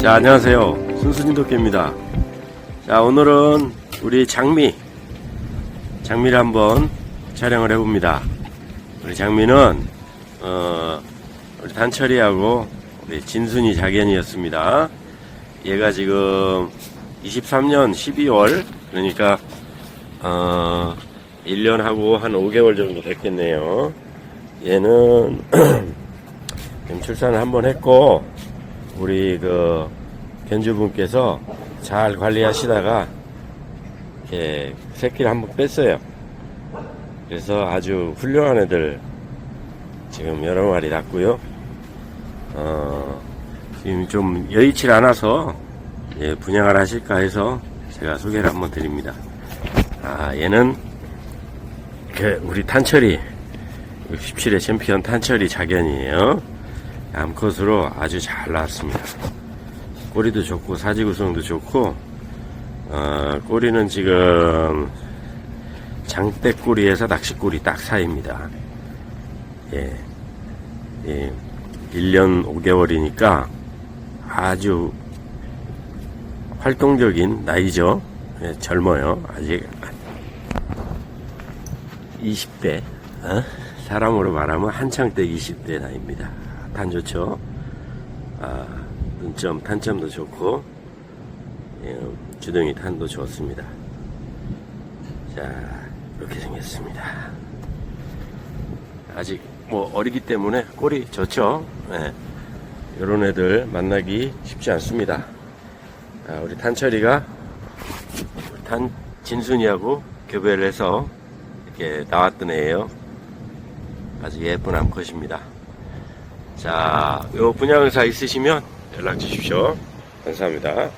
자, 안녕하세요. 순순이 도끼입니다. 자, 오늘은 우리 장미, 장미를 한번 촬영을 해봅니다. 우리 장미는, 어, 우리 단철이하고 우리 진순이 자견이었습니다. 얘가 지금 23년 12월, 그러니까, 어, 1년하고 한 5개월 정도 됐겠네요. 얘는, 출산을 한번 했고, 우리 그 견주분께서 잘 관리하시다가 이렇게 새끼를 한번 뺐어요. 그래서 아주 훌륭한 애들 지금 여러 마리 낳고요. 어, 지금 좀 여의치 않아서 예, 분양을 하실까 해서 제가 소개를 한번 드립니다. 아, 얘는 그 우리 탄철이 67회 챔피언 탄철이 자견이에요. 암컷으로 아주 잘 나왔습니다. 꼬리도 좋고 사지 구성도 좋고 어, 꼬리는 지금 장대꼬리에서 낚시꼬리 딱 사이입니다. 예, 예, 1년 5개월이니까 아주 활동적인 나이죠. 예, 젊어요. 아직 20대 어? 사람으로 말하면 한창 때 20대 나이입니다. 탄 좋죠. 아, 눈점, 탄점도 좋고 예, 주둥이 탄도 좋습니다. 자, 이렇게 생겼습니다. 아직 뭐 어리기 때문에 꼬리 좋죠. 예, 이런 애들 만나기 쉽지 않습니다. 아, 우리 탄철이가 탄 진순이하고 교배를 해서 이렇게 나왔던 애예요. 아주 예쁜 암컷입니다. 자, 요 분양의사 있으시면 연락 주십시오. 감사합니다.